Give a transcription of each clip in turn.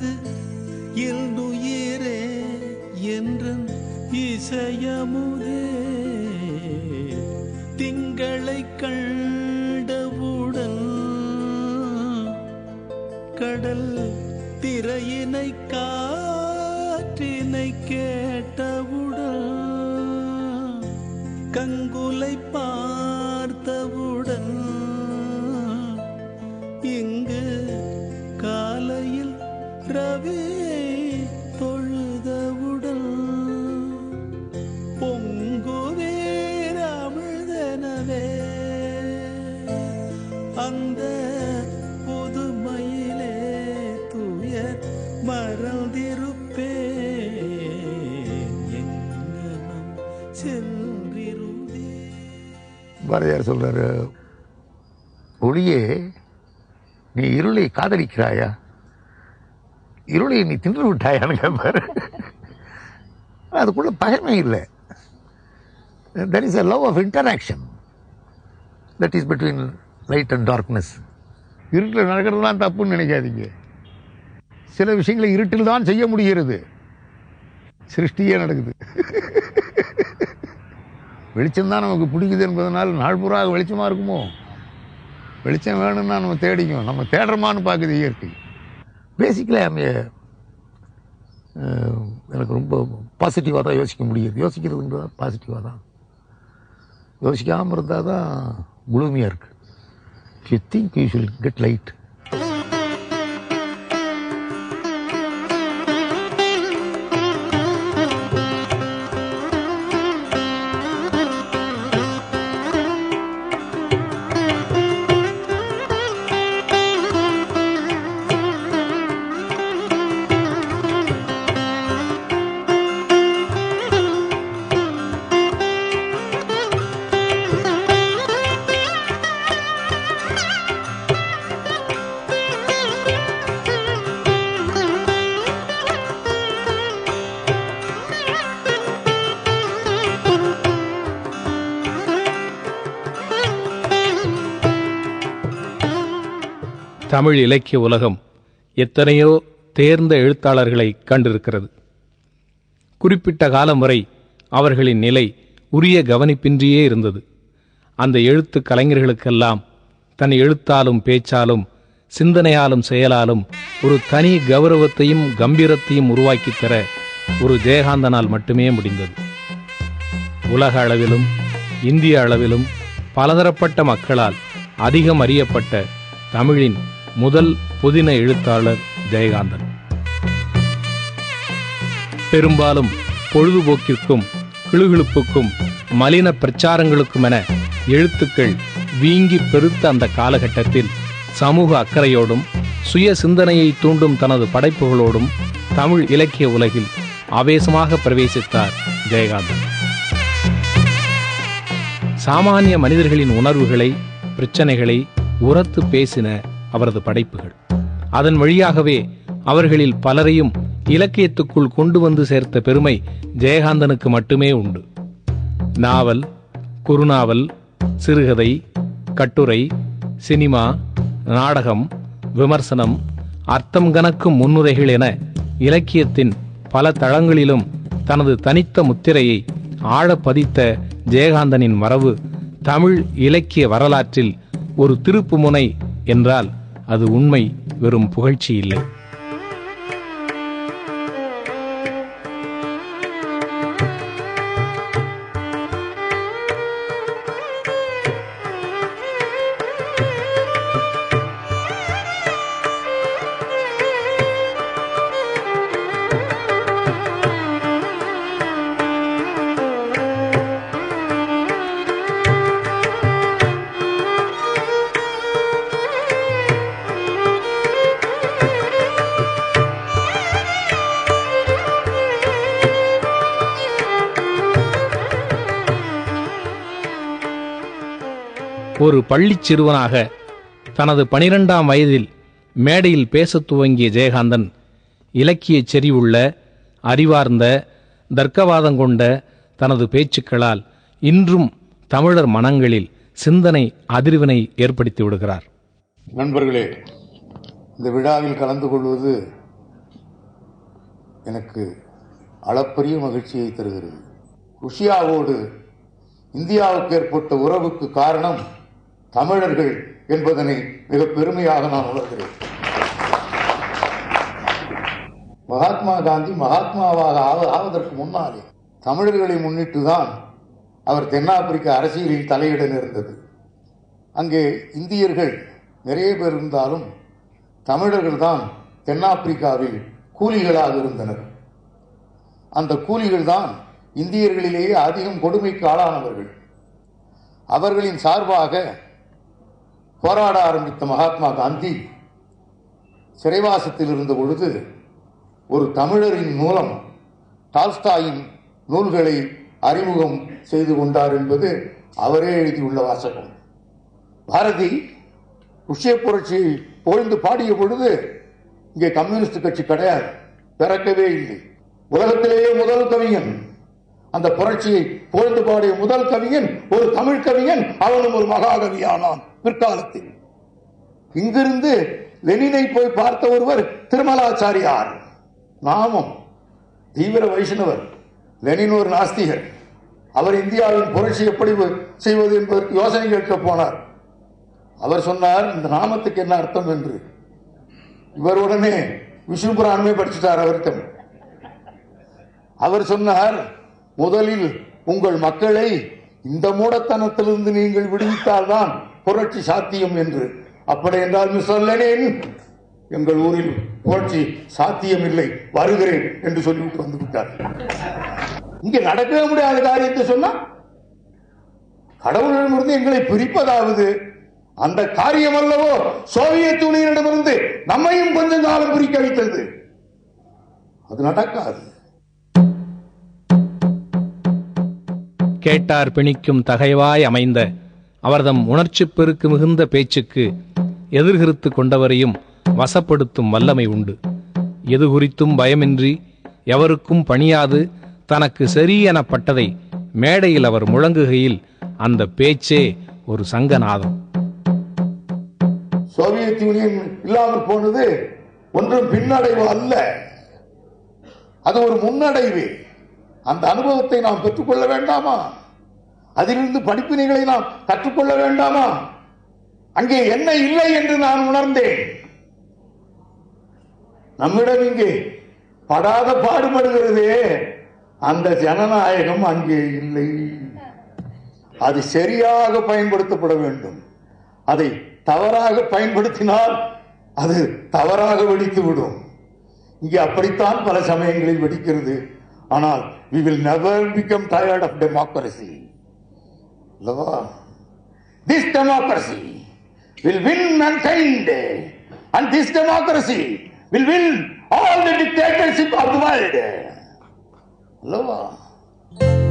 எனது எல்லுயிரே என்றன் இசையமுதே. திங்களை கண்டவுடன் கடல் திரையினை கா பாரதியார் சொல்றாரு ஒளியே நீ இருளை காதலிக்கிறாயா? இருளை நீ தின்று விட்டாயான்னு கேட்பாரு அதுக்குள்ள பகைமை இல்லை. There is a love of interaction that is between light and darkness இருட்டில் நடக்கிறதுலாம் தப்புன்னு நினைக்காதீங்க. சில விஷயங்களை இருட்டில் தான் செய்ய முடிகிறது. சிருஷ்டியே நடக்குது. வெளிச்சம் தான் நமக்கு பிடிக்குது என்பதனால் நாள் பூரா வெளிச்சமாக இருக்குமோ? வெளிச்சம் வேணும்னா நம்ம தேடிக்கும் நம்ம தேடுறோமான்னு பார்க்குது இயற்கை. பேசிக்கலி அந்த எனக்கு ரொம்ப பாசிட்டிவாக தான் யோசிக்க முடியுது. யோசிக்கிறதுன்றது பாசிட்டிவாக தான். யோசிக்காமல் இருந்தால் தான் குளுமையாக இருக்குது you think you should get light Tamil இலக்கிய உலகம் எத்தனையோ தேர்ந்த எழுத்தாளர்களை கண்டிருக்கிறது. குறிப்பிட்ட காலம் வரை அவர்களின் நிலை உரிய கவனிப்பின்றியே இருந்தது. அந்த எழுத்து கலைஞர்களுக்கெல்லாம் தன் எழுத்தாலும் பேச்சாலும் சிந்தனையாலும் செயலாலும் ஒரு தனி கௌரவத்தையும் கம்பீரத்தையும் உருவாக்கித் தர ஒரு ஜெயகாந்தனால் மட்டுமே முடிந்தது. உலக அளவிலும் இந்திய அளவிலும் பலதரப்பட்ட மக்களால் அதிகம் அறியப்பட்ட தமிழின் முதல் புதின எழுத்தாளர் ஜெயகாந்தன். பெரும்பாலும் பொழுதுபோக்கிற்கும் கிளுகிழுப்புக்கும் மலின பிரச்சாரங்களுக்குமென எழுத்துக்கள் வீங்கி பெருத்த அந்த காலகட்டத்தில் சமூக அக்கறையோடும் சுய சிந்தனையை தூண்டும் தனது படைப்புகளோடும் தமிழ் இலக்கிய உலகில் ஆவேசமாக பிரவேசித்தார் ஜெயகாந்தன். சாமானிய மனிதர்களின் உணர்வுகளை பிரச்சனைகளை உரத்து பேசின அவரது படைப்புகள். அதன் வழியாகவே அவர்களில் பலரையும் இலக்கியத்துக்குள் கொண்டு வந்து சேர்த்த பெருமை ஜெயகாந்தனுக்கு மட்டுமே உண்டு. நாவல் குறுநாவல் சிறுகதை கட்டுரை சினிமா நாடகம் விமர்சனம் அர்த்தம் கணக்கும் முன்னுரைகள் என இலக்கியத்தின் பல தளங்களிலும் தனது தனித்த முத்திரையை ஆழ பதித்த ஜெயகாந்தனின் மரபு தமிழ் இலக்கிய வரலாற்றில் ஒரு திருப்புமுனை என்றால் அது உண்மை வெறும் புகழ்ச்சி இல்லை. ஒரு பள்ளிச் சிறுவனாக தனது பனிரெண்டாம் வயதில் மேடையில் பேசத் துவங்கிய ஜெயகாந்தன் இலக்கியச் செறிவுள்ள அறிவார்ந்த தர்க்கவாதம் கொண்ட தனது பேச்சுக்களால் இன்றும் தமிழர் மனங்களில் சிந்தனை அதிர்வினை ஏற்படுத்தி விடுகிறார். நண்பர்களே இந்த விழாவில் கலந்து கொள்வது எனக்கு அளப்பரிய மகிழ்ச்சியை தருகிறது. ருஷியாவோடு இந்தியாவுக்கு ஏற்பட்ட உறவுக்கு காரணம் தமிழர்கள் என்பதனை மிக பெருமையாக நான் உணர்கிறேன். மகாத்மா காந்தி மகாத்மாவாக ஆவ- ஆவதற்கு முன்னாலே தமிழர்களை முன்னிட்டு தான் அவர் தென்னாப்பிரிக்க அரசியலில் தலையிட நேர்ந்தது. அங்கே இந்தியர்கள் நிறைய பேர் இருந்தாலும் தமிழர்கள் தான் தென்னாப்பிரிக்காவில் கூலிகளாக இருந்தனர். அந்த கூலிகள் தான் இந்தியர்களிலேயே அதிகம் கொடுமைக்கு ஆளானவர்கள். அவர்களின் சார்பாக போராட ஆரம்பித்த மகாத்மா காந்தி சிறைவாசத்தில் இருந்த பொழுது ஒரு தமிழரின் மூலம் டால்ஸ்டாயின் நூல்களை அறிமுகம் செய்து கொண்டார் என்பது அவரே எழுதியுள்ள வாசகம். பாரதி ருஷ்ய புரட்சி புகழ்ந்து பாடிய பொழுது இங்கே கம்யூனிஸ்ட் கட்சி கிடையாது பிறக்கவே இல்லை. உலகத்திலேயே முதல் கவிஞன். அந்த புரட்சியை புகழ்ந்து பாடிய முதல் கவிஞன் ஒரு தமிழ் கவிஞன் அவனும் ஒரு மகாகவியானான். பிற்காலத்தில். இங்கிருந்து லெனினை போய் பார்த்த ஒருவர் திருமலாச்சாரியார். நாமம் தீவிர வைஷ்ணவர் லெனின் ஒரு நாஸ்திகர். அவர் இந்தியாவின் புரட்சி எப்படி செய்வது என்பதற்கு யோசனை கேட்க போனார். அவர் சொன்னார் இந்த நாமத்துக்கு என்ன அர்த்தம் என்று. இவர் உடனே விஷ்ணு புராணமே படிச்சுட்டார் அவர்கிட்ட. அவர் சொன்னார் முதலில் உங்கள் மக்களை இந்த மூடத்தனத்திலிருந்து நீங்கள் விடுவித்தால்தான் புரட்சி சாத்தியம் என்று. அப்படி என்றால் சொல்லனேன் எங்கள் ஊரில் புரட்சி சாத்தியமில்லை வருகிறேன் என்று சொல்லிவிட்டு வந்து விட்டார். இங்கே நடக்கவே முடியாத காரியத்தை சொன்னா கடவுளிடமிருந்து எங்களை பிரிப்பதாவது அந்த காரியம் அல்லவோ சோவியத் யூனியனிடமிருந்து நம்மையும் கொஞ்சம் காலம் பிரிக்க வைத்தது. அது நடக்காது. கேட்டார் பிணிக்கும் தகைவாய் அமைந்த அவர்தம் உணர்ச்சி பெருக்கு மிகுந்த பேச்சுக்கு எதிர்கிருத்து கொண்டவரையும் வசப்படுத்தும் வல்லமை உண்டு. எது குறித்தும் பயமின்றி எவருக்கும் பணியாது தனக்கு சரி எனப்பட்டதை மேடையில் அவர் முழங்குகையில் அந்த பேச்சே ஒரு சங்கநாதம். சோவியத் யூனியன் இல்லாமல் போனது ஒன்றும் பின்னடைவு அல்ல. அது ஒரு முன்னடைவு. அந்த அனுபவத்தை நாம் பெற்றுக்கொள்ள வேண்டாமா? அதிலிருந்து படிப்பினைகளை நாம் கற்றுக்கொள்ள வேண்டாமா? அங்கே என்ன இல்லை என்று நான் உணர்ந்தேன். நம்மிடம் இங்கே படாத பாடுபடுகிறதே. அந்த ஜனநாயகம் அங்கே இல்லை. அது சரியாக பயன்படுத்தப்பட வேண்டும். அதை தவறாக பயன்படுத்தினால் அது தவறாக வெடித்து விடும் இங்கே அப்படித்தான் பல சமயங்களில் வெடிக்கிறது. ஆனால் we will never become tired of democracy Lord, this democracy will win mankind, and this democracy will win all the dictatorship of the world. Lord.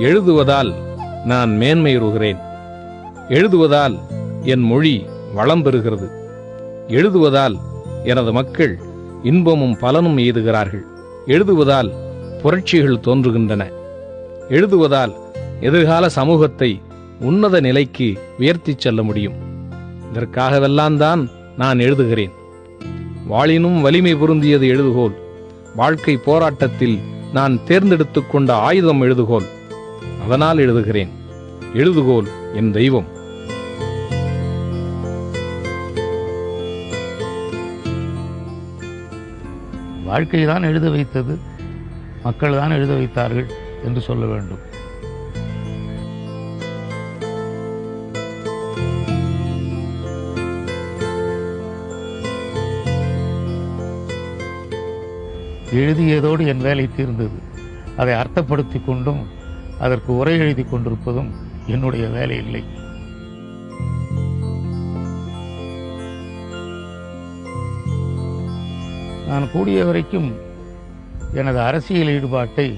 எழுதுவதால் நான் மேன்மையுறுகிறேன். எழுதுவதால் என் மொழி வளம் பெறுகிறது. எழுதுவதால் எனது மக்கள் இன்பமும் பலனும் எய்துகிறார்கள். எழுதுவதால் புரட்சிகள் தோன்றுகின்றன. எழுதுவதால் எதிர்கால சமூகத்தை உன்னத நிலைக்கு உயர்த்திச் செல்ல முடியும். இதற்காகவெல்லாம் தான் நான் எழுதுகிறேன். வாளினும் வலிமை பொருந்தியது எழுதுகோல் வாழ்க்கை போராட்டத்தில் நான் தேர்ந்தெடுத்துக் கொண்ட ஆயுதம் எழுதுகோல் அதனால் எழுதுகிறேன். எழுதுகோல் என் தெய்வம். வாழ்க்கை தான் எழுத வைத்தது. மக்கள் தான் எழுத வைத்தார்கள் என்று சொல்ல வேண்டும். எழுதியதோடு என் வேலை தீர்ந்தது. அதை அர்த்தப்படுத்திக் கொண்டும் அதற்கு உரை எழுதி கொண்டிருப்பதும் என்னுடைய வேலை இல்லை. நான் கூடிய வரைக்கும் எனது அரசியல் ஈடுபாட்டை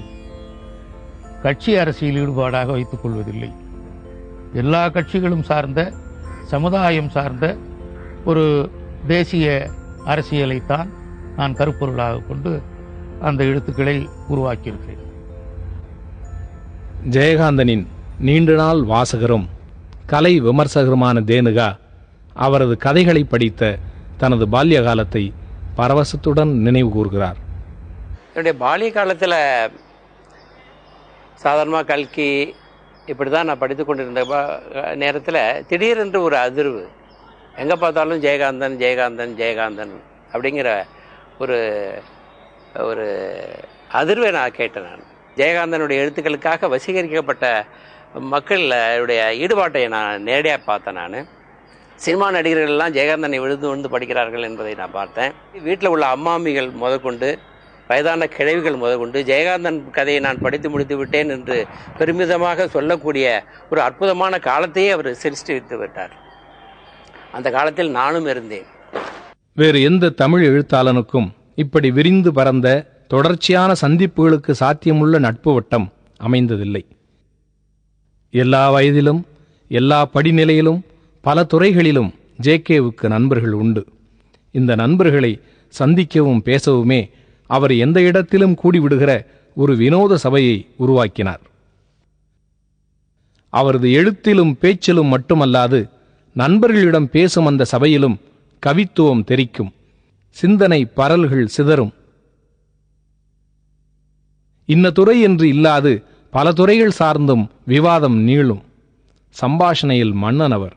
கட்சி அரசியல் ஈடுபாடாக வைத்துக் கொள்வதில்லை. எல்லா கட்சிகளும் சார்ந்த சமுதாயம் சார்ந்த ஒரு தேசிய அரசியலைத்தான் நான் கருப்பொருளாக கொண்டு அந்த எழுத்துக்களை உருவாக்கியிருக்கிறேன். ஜெயகாந்தனின் நீண்ட நாள் வாசகரும் கலை விமர்சகருமான தேனுகா அவரது கதைகளை படித்த தனது பால்ய காலத்தை பரவசத்துடன் நினைவு கூறுகிறார் என்னுடைய பாலிய காலத்தில் சாதாரணமாக கல்கி இப்படி தான் நான் படித்து கொண்டிருந்த நேரத்தில் திடீரென்று ஒரு அதிர்வு. எங்கே பார்த்தாலும் ஜெயகாந்தன் ஜெயகாந்தன் ஜெயகாந்தன் அப்படிங்கிற ஒரு ஒரு அதிர்வை நான் கேட்டேன் நான். ஜெயகாந்தனுடைய எழுத்துக்களுக்காக வசீகரிக்கப்பட்ட மக்களுடைய ஈடுபாட்டை நான் நேரடியாக பார்த்தேன் நான். சினிமா நடிகர்கள்லாம் ஜெயகாந்தனை விழுந்து விழுந்து படிக்கிறார்கள் என்பதை நான் பார்த்தேன். வீட்டில் உள்ள அம்மாமிகள் முதற்கொண்டு வயதான கிழவிகள் முதற்கொண்டு ஜெயகாந்தன் கதையை நான் படித்து முடித்து விட்டேன் என்று பெருமிதமாக சொல்லக்கூடிய ஒரு அற்புதமான காலத்தையே அவர் சிருஷ்டி வைத்து விட்டார். அந்த காலத்தில் நானும் இருந்தேன். வேறு எந்த தமிழ் எழுத்தாளனுக்கும் இப்படி விரிந்து பறந்த தொடர்ச்சியான சந்திப்புகளுக்கு சாத்தியமுள்ள நட்பு வட்டம் அமைந்ததில்லை. எல்லா வயதிலும் எல்லா படிநிலையிலும் பல துறைகளிலும் ஜேகேவுக்கு நண்பர்கள் உண்டு. இந்த நண்பர்களை சந்திக்கவும் பேசவுமே அவர் எந்த இடத்திலும் கூடிவிடுகிற ஒரு வினோத சபையை உருவாக்கினார். அவரது எழுத்திலும் பேச்சிலும் மட்டுமல்லாது நண்பர்களிடம் பேசும் அந்த சபையிலும் கவித்துவம் தெரிக்கும். சிந்தனை பரல்கள் சிதறும். இன்ன துறை என்று இல்லாது பல துறைகள் சார்ந்தும் விவாதம் நீளும். சம்பாஷணையில் மன்னன் அவர்.